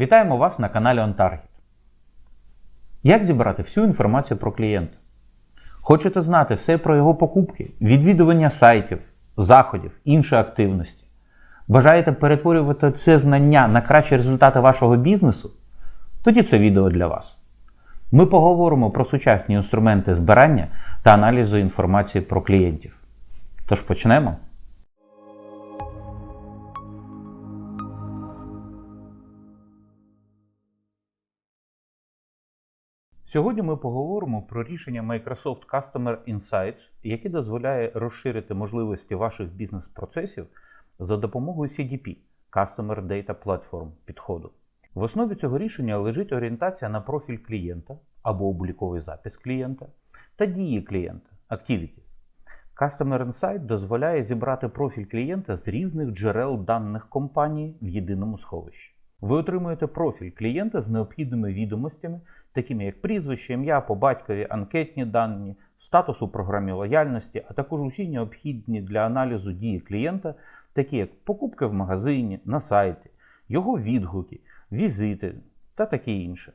Вітаємо вас на каналі OnTarget. Як зібрати всю інформацію про клієнта? Хочете знати все про його покупки, відвідування сайтів, заходів, інші активності? Бажаєте перетворювати це знання на кращі результати вашого бізнесу? Тоді це відео для вас. Ми поговоримо про сучасні інструменти збирання та аналізу інформації про клієнтів. Тож почнемо. Сьогодні ми поговоримо про рішення Microsoft Customer Insights, яке дозволяє розширити можливості ваших бізнес-процесів за допомогою CDP Customer Data Platform підходу. В основі цього рішення лежить орієнтація на профіль клієнта або обліковий запис клієнта та дії клієнта Activities. Customer Insight дозволяє зібрати профіль клієнта з різних джерел даних компанії в єдиному сховищі. Ви отримуєте профіль клієнта з необхідними відомостями, такими як прізвище, ім'я по батькові, анкетні дані, статус у програмі лояльності, а також усі необхідні для аналізу дії клієнта, такі як покупки в магазині, на сайті, його відгуки, візити та таке інше.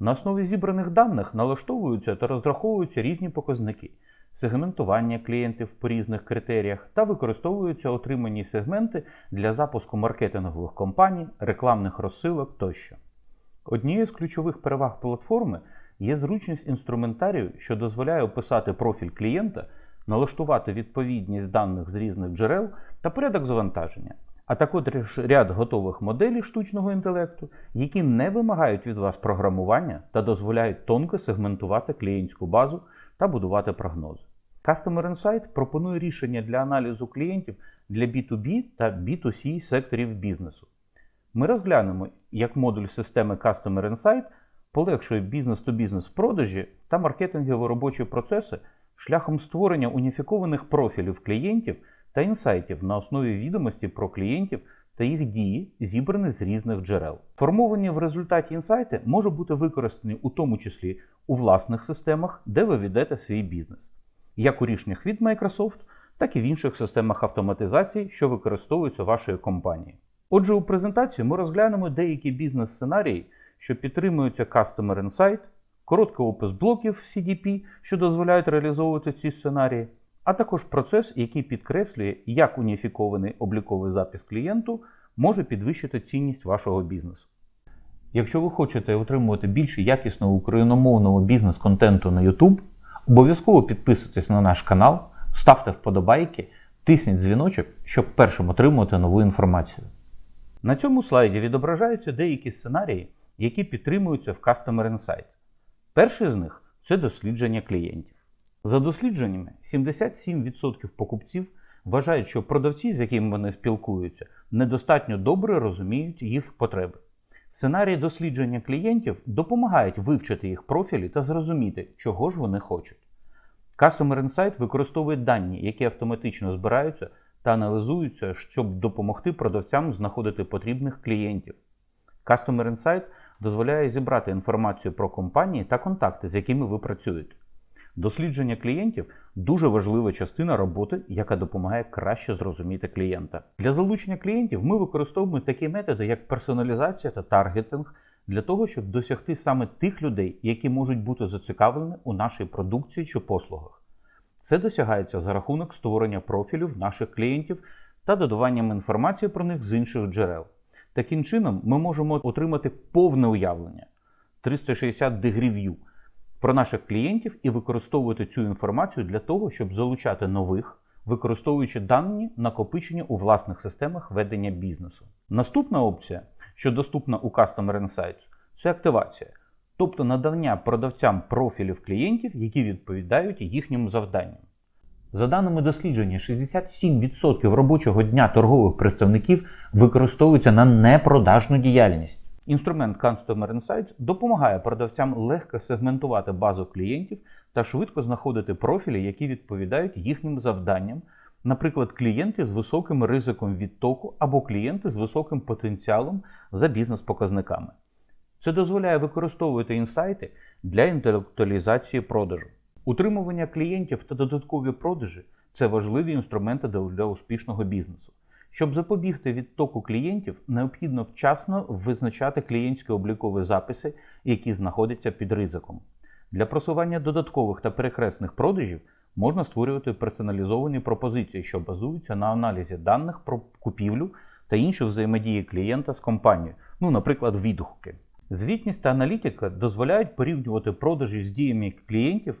На основі зібраних даних налаштовуються та розраховуються різні показники, сегментування клієнтів по різних критеріях та використовуються отримані сегменти для запуску маркетингових кампаній, рекламних розсилок тощо. Однією з ключових переваг платформи є зручність інструментарію, що дозволяє описати профіль клієнта, налаштувати відповідність даних з різних джерел та порядок завантаження, а також ряд готових моделей штучного інтелекту, які не вимагають від вас програмування та дозволяють тонко сегментувати клієнтську базу та будувати прогнози. Customer Insight пропонує рішення для аналізу клієнтів для B2B та B2C секторів бізнесу. Ми розглянемо, як модуль системи Customer Insight полегшує бізнес-то-бізнес продажі та маркетингові робочі процеси шляхом створення уніфікованих профілів клієнтів та інсайтів на основі відомості про клієнтів та їх дії, зібрані з різних джерел. Формовані в результаті інсайти можуть бути використані у тому числі у власних системах, де ви ведете свій бізнес, як у рішеннях від Microsoft, так і в інших системах автоматизації, що використовуються вашою компанією. Отже, у презентації ми розглянемо деякі бізнес-сценарії, що підтримуються Customer Insight, короткий опис блоків CDP, що дозволяють реалізовувати ці сценарії, а також процес, який підкреслює, як уніфікований обліковий запис клієнту може підвищити цінність вашого бізнесу. Якщо ви хочете отримувати більше якісного україномовного бізнес-контенту на YouTube, обов'язково підписуйтесь на наш канал, ставте вподобайки, тисніть дзвіночок, щоб першим отримувати нову інформацію. На цьому слайді відображаються деякі сценарії, які підтримуються в Customer Insight. Перший з них це дослідження клієнтів. За дослідженнями, 77% покупців вважають, що продавці, з якими вони спілкуються, недостатньо добре розуміють їх потреби. Сценарії дослідження клієнтів допомагають вивчити їх профілі та зрозуміти, чого ж вони хочуть. Customer Insight використовує дані, які автоматично збираються та аналізуються, щоб допомогти продавцям знаходити потрібних клієнтів. Customer Insight дозволяє зібрати інформацію про компанії та контакти, з якими ви працюєте. Дослідження клієнтів дуже важлива частина роботи, яка допомагає краще зрозуміти клієнта. Для залучення клієнтів ми використовуємо такі методи, як персоналізація та таргетинг, для того, щоб досягти саме тих людей, які можуть бути зацікавлені у нашій продукції чи послугах. Це досягається за рахунок створення профілів наших клієнтів та додаванням інформації про них з інших джерел. Таким чином, ми можемо отримати повне уявлення 360 degree view про наших клієнтів і використовувати цю інформацію для того, щоб залучати нових, використовуючи дані, накопичені у власних системах ведення бізнесу. Наступна опція, що доступна у Customer Insights, це активація, тобто надання продавцям профілів клієнтів, які відповідають їхнім завданням. За даними дослідження, 67% робочого дня торгових представників використовуються на непродажну діяльність. Інструмент Customer Insights допомагає продавцям легко сегментувати базу клієнтів та швидко знаходити профілі, які відповідають їхнім завданням, наприклад, клієнти з високим ризиком відтоку або клієнти з високим потенціалом за бізнес-показниками. Це дозволяє використовувати інсайти для інтелектуалізації продажу. Утримування клієнтів та додаткові продажі це важливі інструменти для успішного бізнесу. Щоб запобігти відтоку клієнтів, необхідно вчасно визначати клієнтські облікові записи, які знаходяться під ризиком. Для просування додаткових та перехресних продажів можна створювати персоналізовані пропозиції, що базуються на аналізі даних про купівлю та інші взаємодії клієнта з компанією, ну, наприклад, відгуки. Звітність та аналітика дозволяють порівнювати продажі з діями клієнтів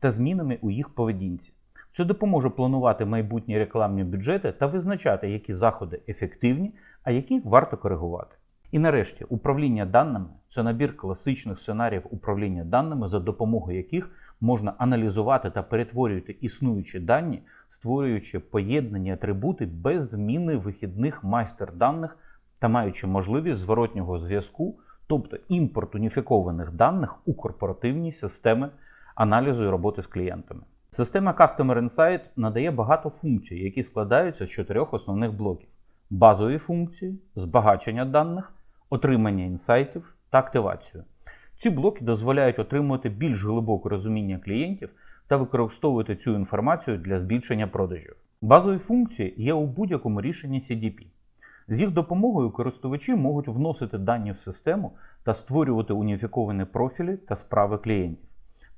та змінами у їх поведінці. Це допоможе планувати майбутні рекламні бюджети та визначати, які заходи ефективні, а які варто коригувати. І нарешті, управління даними це набір класичних сценаріїв управління даними, за допомогою яких можна аналізувати та перетворювати існуючі дані, створюючи поєднані атрибути без зміни вихідних майстер даних та маючи можливість зворотнього зв'язку, тобто імпорт уніфікованих даних у корпоративні системи аналізу і роботи з клієнтами. Система Customer Insight надає багато функцій, які складаються з чотирьох основних блоків: базові функції, збагачення даних, отримання інсайтів та активацію. Ці блоки дозволяють отримувати більш глибоке розуміння клієнтів та використовувати цю інформацію для збільшення продажів. Базові функції є у будь-якому рішенні CDP. З їх допомогою користувачі можуть вносити дані в систему та створювати уніфіковані профілі та справи клієнтів.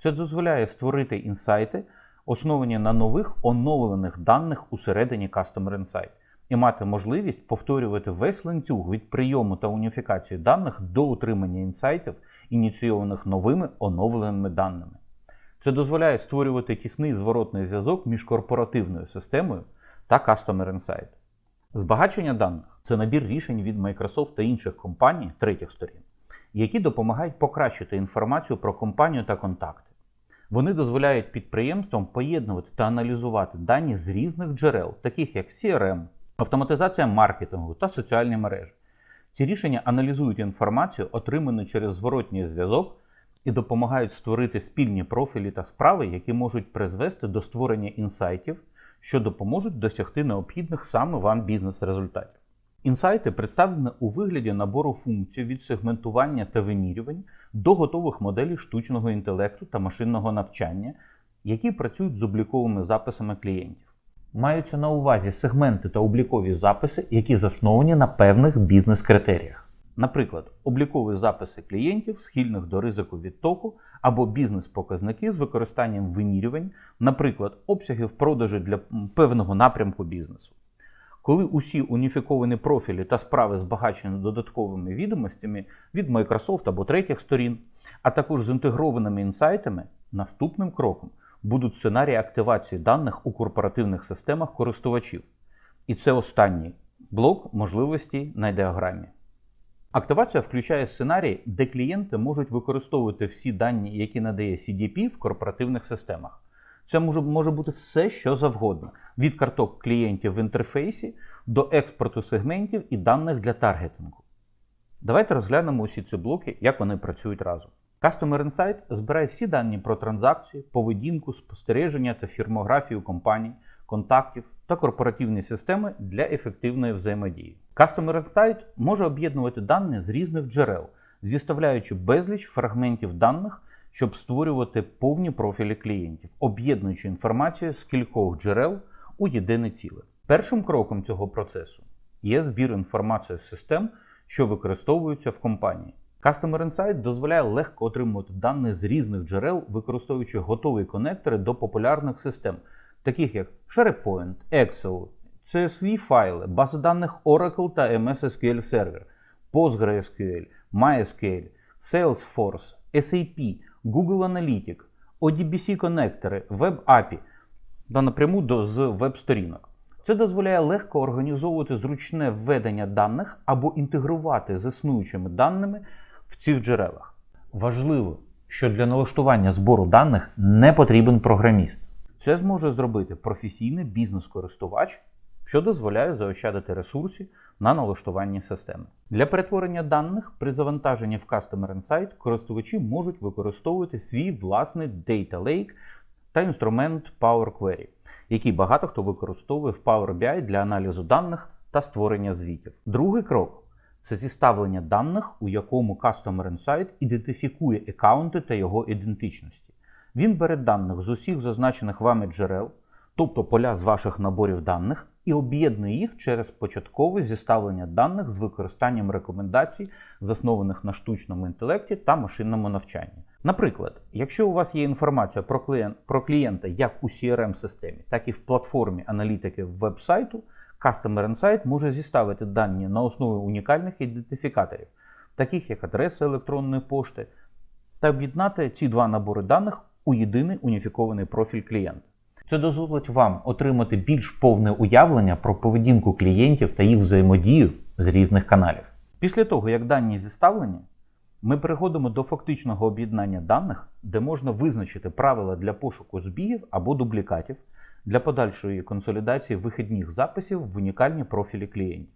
Це дозволяє створити інсайти, основані на нових оновлених даних усередині Customer Insight, і мати можливість повторювати весь ланцюг від прийому та уніфікації даних до отримання інсайтів, ініційованих новими оновленими даними. Це дозволяє створювати тісний зворотний зв'язок між корпоративною системою та Customer Insight. Збагачення даних це набір рішень від Microsoft та інших компаній третіх сторін, які допомагають покращити інформацію про компанію та контакти. Вони дозволяють підприємствам поєднувати та аналізувати дані з різних джерел, таких як CRM, автоматизація маркетингу та соціальні мережі. Ці рішення аналізують інформацію, отриману через зворотній зв'язок, і допомагають створити спільні профілі та справи, які можуть призвести до створення інсайтів, що допоможуть досягти необхідних саме вам бізнес-результатів. Інсайти представлені у вигляді набору функцій від сегментування та вимірювань до готових моделей штучного інтелекту та машинного навчання, які працюють з обліковими записами клієнтів. Маються на увазі сегменти та облікові записи, які засновані на певних бізнес-критеріях. Наприклад, облікові записи клієнтів, схильних до ризику відтоку, або бізнес-показники з використанням вимірювань, наприклад, обсягів продажу для певного напрямку бізнесу. Коли усі уніфіковані профілі та справи збагачені додатковими відомостями від Microsoft або третіх сторін, а також з інтегрованими інсайтами, наступним кроком будуть сценарії активації даних у корпоративних системах користувачів. І це останній блок можливостей на діаграмі. Активація включає сценарій, де клієнти можуть використовувати всі дані, які надає CDP в корпоративних системах. Це може, може бути все, що завгодно: від карток клієнтів в інтерфейсі до експорту сегментів і даних для таргетингу. Давайте розглянемо усі ці блоки, як вони працюють разом. Customer Insight збирає всі дані про транзакції, поведінку, спостереження та фірмографію компаній, контактів та корпоративні системи для ефективної взаємодії. Customer Insight може об'єднувати дані з різних джерел, зіставляючи безліч фрагментів даних щоб створювати повні профілі клієнтів, об'єднуючи інформацію з кількох джерел у єдине ціле. Першим кроком цього процесу є збір інформації з систем, що використовуються в компанії. Customer Insight дозволяє легко отримувати дані з різних джерел, використовуючи готові конектори до популярних систем, таких як SharePoint, Excel, CSV файли, бази даних Oracle та MS SQL Server, PostgreSQL, MySQL, Salesforce, SAP, Google Analytics, ODBC конектори, Web API та напряму до, з веб-сторінок. Це дозволяє легко організовувати зручне введення даних або інтегрувати з існуючими даними в цих джерелах. Важливо, що для налаштування збору даних не потрібен програміст. Це зможе зробити професійний бізнес-користувач, що дозволяє заощадити ресурси на налаштуванні системи. Для перетворення даних при завантаженні в Customer Insight користувачі можуть використовувати свій власний Data Lake та інструмент Power Query, який багато хто використовує в Power BI для аналізу даних та створення звітів. Другий крок це зіставлення даних, у якому Customer Insight ідентифікує аккаунти та його ідентичності. Він бере даних з усіх зазначених вами джерел, тобто поля з ваших наборів даних, і об'єднує їх через початкове зіставлення даних з використанням рекомендацій, заснованих на штучному інтелекті та машинному навчанні. Наприклад, якщо у вас є інформація про клієнт, про клієнта як у CRM-системі, так і в платформі аналітики веб-сайту, Customer Insight може зіставити дані на основі унікальних ідентифікаторів, таких як адреса електронної пошти, та об'єднати ці два набори даних у єдиний уніфікований профіль клієнта. Це дозволить вам отримати більш повне уявлення про поведінку клієнтів та їх взаємодію з різних каналів. Після того, як дані зіставлені, ми переходимо до фактичного об'єднання даних, де можна визначити правила для пошуку збіїв або дублікатів для подальшої консолідації вихідних записів в унікальні профілі клієнтів.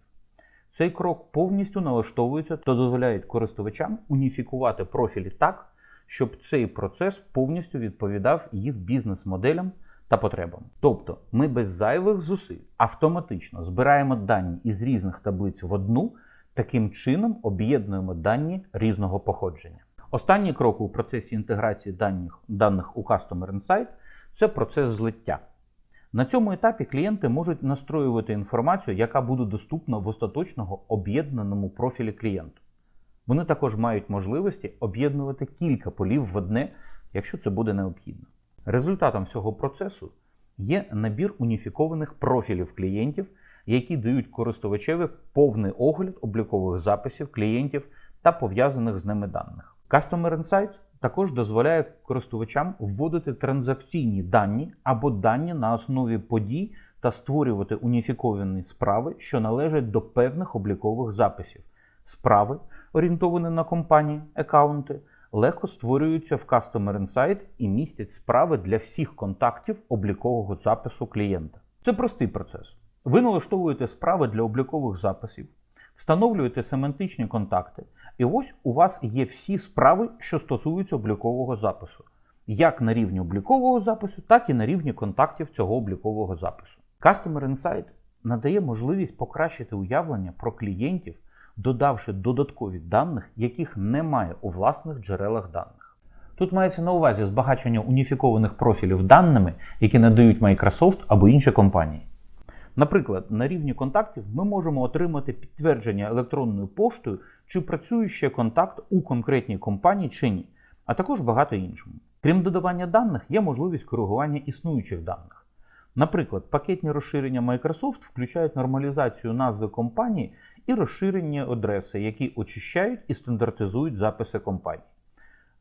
Цей крок повністю налаштовується та дозволяє користувачам уніфікувати профілі так, щоб цей процес повністю відповідав їх бізнес-моделям та потребам. Тобто ми без зайвих зусиль автоматично збираємо дані із різних таблиць в одну, таким чином об'єднуємо дані різного походження. Останній крок у процесі інтеграції даних, даних у Customer Insight – це процес злиття. На цьому етапі клієнти можуть настроювати інформацію, яка буде доступна в остаточного об'єднаному профілі клієнту. Вони також мають можливості об'єднувати кілька полів в одне, якщо це буде необхідно. Результатом всього процесу є набір уніфікованих профілів клієнтів, які дають користувачеві повний огляд облікових записів клієнтів та пов'язаних з ними даних. Customer Insight також дозволяє користувачам вводити транзакційні дані або дані на основі подій та створювати уніфіковані справи, що належать до певних облікових записів. Справи, орієнтовані на компанії, аккаунти, легко створюються в Customer Insight і містять справи для всіх контактів облікового запису клієнта. Це простий процес. Ви налаштовуєте справи для облікових записів, встановлюєте семантичні контакти, і ось у вас є всі справи, що стосуються облікового запису, як на рівні облікового запису, так і на рівні контактів цього облікового запису. Customer Insight надає можливість покращити уявлення про клієнтів, додавши додаткові даних, яких немає у власних джерелах даних. Тут мається на увазі збагачення уніфікованих профілів даними, які надають Microsoft або інші компанії. Наприклад, на рівні контактів ми можемо отримати підтвердження електронною поштою, чи працює ще контакт у конкретній компанії чи ні, а також багато іншому. Крім додавання даних, є можливість коригування існуючих даних. Наприклад, пакетні розширення Microsoft включають нормалізацію назви компанії і розширення адреси, які очищають і стандартизують записи компанії.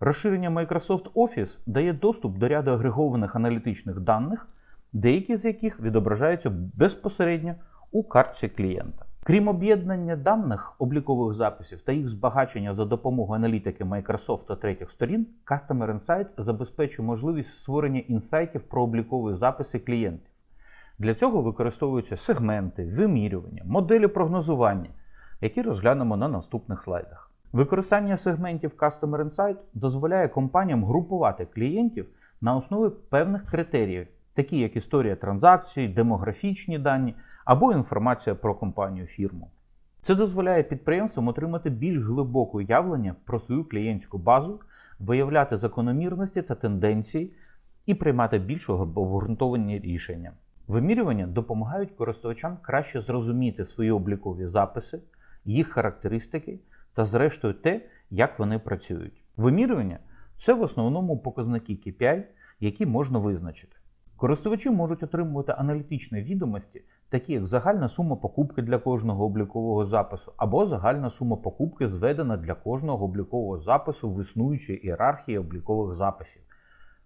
Розширення Microsoft Office дає доступ до ряду агрегованих аналітичних даних, деякі з яких відображаються безпосередньо у картці клієнта. Крім об'єднання даних облікових записів та їх збагачення за допомогою аналітики Microsoft та третіх сторін, Customer Insight забезпечує можливість створення інсайтів про облікові записи клієнтів. Для цього використовуються сегменти, вимірювання, моделі прогнозування, які розглянемо на наступних слайдах. Використання сегментів Customer Insight дозволяє компаніям групувати клієнтів на основі певних критеріїв, такі як історія транзакцій, демографічні дані або інформація про компанію фірму. Це дозволяє підприємствам отримати більш глибоке уявлення про свою клієнтську базу, виявляти закономірності та тенденції і приймати більш обґрунтовані рішення. Вимірювання допомагають користувачам краще зрозуміти свої облікові записи, їх характеристики та, зрештою, те, як вони працюють. Вимірювання це в основному показники KPI, які можна визначити. Користувачі можуть отримувати аналітичні відомості, такі як загальна сума покупки для кожного облікового запису, або загальна сума покупки зведена для кожного облікового запису в існуючій ієрархії облікових записів.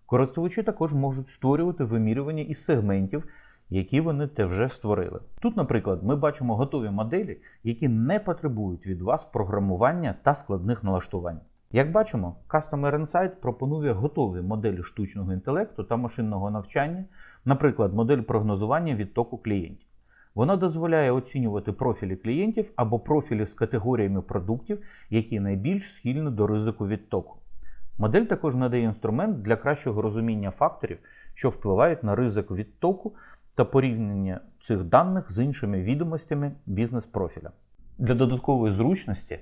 Користувачі також можуть створювати вимірювання із сегментів, які вони те вже створили. Тут, наприклад, ми бачимо готові моделі, які не потребують від вас програмування та складних налаштувань. Як бачимо, Customer Insight пропонує готові моделі штучного інтелекту та машинного навчання, наприклад, модель прогнозування відтоку клієнтів. Вона дозволяє оцінювати профілі клієнтів або профілі з категоріями продуктів, які найбільш схильні до ризику відтоку. Модель також надає інструмент для кращого розуміння факторів, що впливають на ризик відтоку та порівняння цих даних з іншими відомостями бізнес-профіля. Для додаткової зручності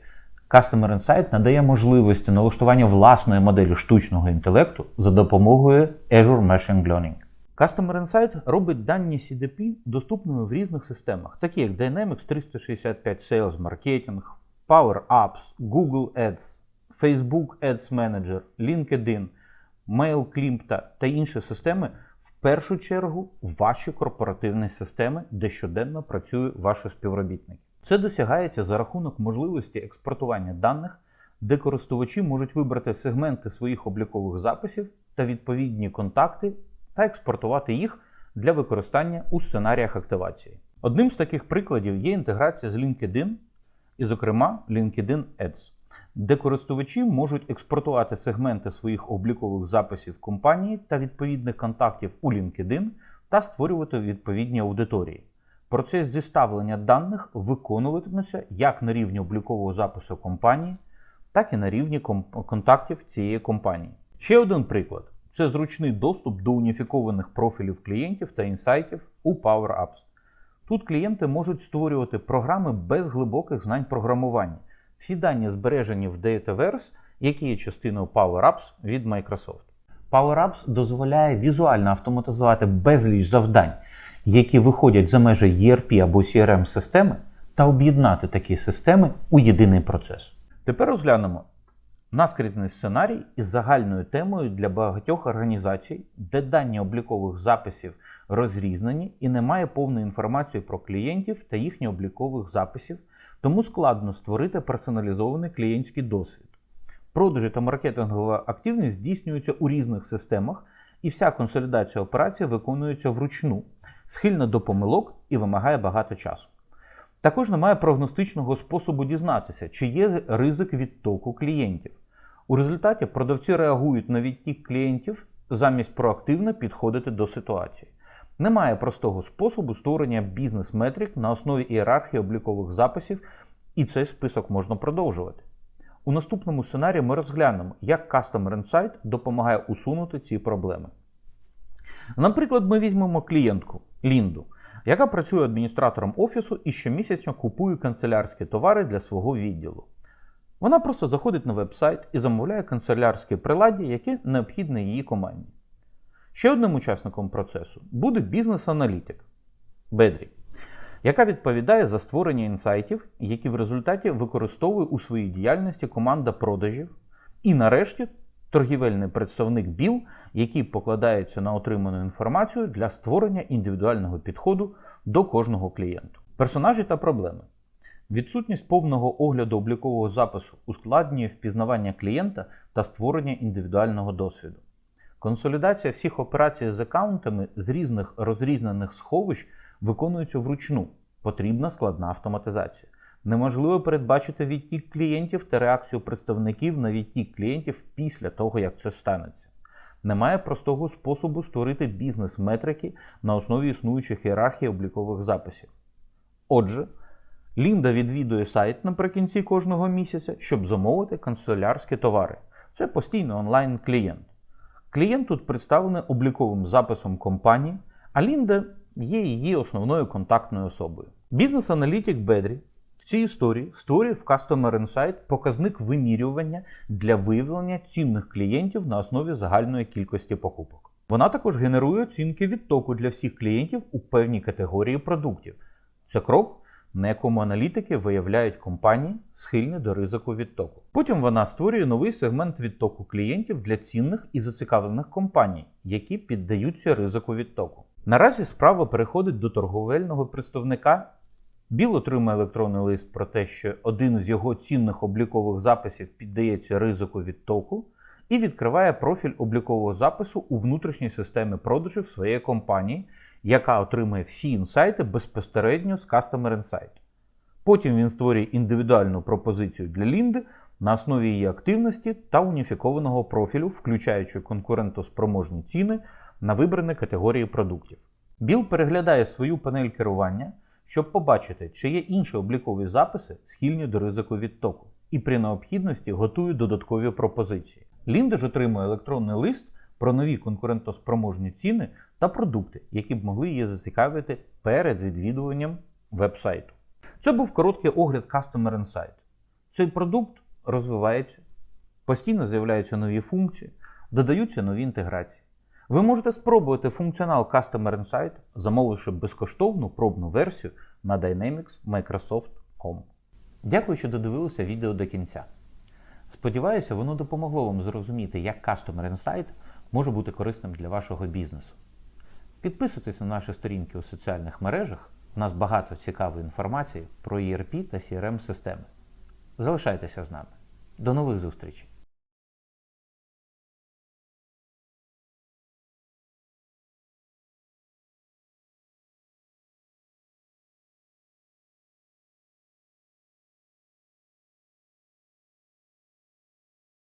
Customer Insight надає можливості налаштування власної моделі штучного інтелекту за допомогою Azure Machine Learning. Customer Insight робить дані CDP доступними в різних системах, такі як Dynamics 365 Sales Marketing, Power Apps, Google Ads, Facebook Ads Manager, LinkedIn, MailClimp та інші системи, першу чергу ваші корпоративні системи, де щоденно працюють ваші співробітники. Це досягається за рахунок можливості експортування даних, де користувачі можуть вибрати сегменти своїх облікових записів та відповідні контакти та експортувати їх для використання у сценаріях активації. Одним з таких прикладів є інтеграція з LinkedIn і, зокрема, LinkedIn Ads, де користувачі можуть експортувати сегменти своїх облікових записів компанії та відповідних контактів у LinkedIn та створювати відповідні аудиторії. Процес зіставлення даних виконуватиметься як на рівні облікового запису компанії, так і на рівні контактів цієї компанії. Ще один приклад це зручний доступ до уніфікованих профілів клієнтів та інсайтів у Power Apps. Тут клієнти можуть створювати програми без глибоких знань програмування. Всі дані збережені в Dataverse, які є частиною Power Apps від Microsoft. Power Apps дозволяє візуально автоматизувати безліч завдань, які виходять за межі ERP або CRM системи, та об'єднати такі системи у єдиний процес. Тепер розглянемо наскрізний сценарій із загальною темою для багатьох організацій, де дані облікових записів розрізнені і немає повної інформації про клієнтів та їхніх облікових записів, тому складно створити персоналізований клієнтський досвід. Продажі та маркетингова активність здійснюються у різних системах, і вся консолідація операцій виконується вручну, схильна до помилок і вимагає багато часу. Також немає прогностичного способу дізнатися, чи є ризик відтоку клієнтів. У результаті продавці реагують на відтік клієнтів замість проактивно підходити до ситуації. Немає простого способу створення бізнес-метрик на основі ієрархії облікових записів, і цей список можна продовжувати. У наступному сценарії ми розглянемо, як Customer Insight допомагає усунути ці проблеми. Наприклад, ми візьмемо клієнтку Лінду, яка працює адміністратором офісу і щомісячно купує канцелярські товари для свого відділу. Вона просто заходить на веб-сайт і замовляє канцелярські приладдя, які необхідні її команді. Ще одним учасником процесу буде бізнес-аналітик Бедрі, яка відповідає за створення інсайтів, які в результаті використовує у своїй діяльності команда продажів. І нарешті торгівельний представник БІЛ, який покладається на отриману інформацію для створення індивідуального підходу до кожного клієнту. Персонажі та проблеми. Відсутність повного огляду облікового запису ускладнює впізнавання клієнта та створення індивідуального досвіду. Консолідація всіх операцій з аккаунтами з різних розрізнених сховищ виконується вручну. Потрібна складна автоматизація. Неможливо передбачити відтік клієнтів та реакцію представників на відтік клієнтів після того, як це станеться. Немає простого способу створити бізнес-метрики на основі існуючих ієрархій облікових записів. Отже, Лінда відвідує сайт наприкінці кожного місяця, щоб замовити канцелярські товари. Це постійний онлайн-клієнт. Клієнт тут представлений обліковим записом компанії, а Лінда є її основною контактною особою. Бізнес-аналітик Бедрі в цій історії створює в Customer Insight показник вимірювання для виявлення цінних клієнтів на основі загальної кількості покупок. Вона також генерує оцінки відтоку для всіх клієнтів у певній категорії продуктів. Це крок, на якому аналітики виявляють компанії, схильні до ризику відтоку. Потім вона створює новий сегмент відтоку клієнтів для цінних і зацікавлених компаній, які піддаються ризику відтоку. Наразі справа переходить до торговельного представника. Біл отримує електронний лист про те, що один з його цінних облікових записів піддається ризику відтоку, і відкриває профіль облікового запису у внутрішній системі продажів своєї компанії, яка отримує всі інсайти безпосередньо з Customer Insight. Потім він створює індивідуальну пропозицію для Лінди на основі її активності та уніфікованого профілю, включаючи конкурентоспроможні ціни на вибрані категорії продуктів. Біл переглядає свою панель керування, щоб побачити, чи є інші облікові записи, схильні до ризику відтоку, і при необхідності готує додаткові пропозиції. Лінда ж отримує електронний лист про нові конкурентоспроможні ціни та продукти, які б могли її зацікавити перед відвідуванням веб-сайту. Це був короткий огляд Customer Insight. Цей продукт розвивається, постійно з'являються нові функції, додаються нові інтеграції. Ви можете спробувати функціонал Customer Insight, замовивши безкоштовну пробну версію на Dynamics Microsoft.com. Дякую, що додивилися відео до кінця. Сподіваюся, воно допомогло вам зрозуміти, як Customer Insight може бути корисним для вашого бізнесу. Підписуйтесь на наші сторінки у соціальних мережах. У нас багато цікавої інформації про ERP та CRM системи. Залишайтеся з нами. До нових зустрічей!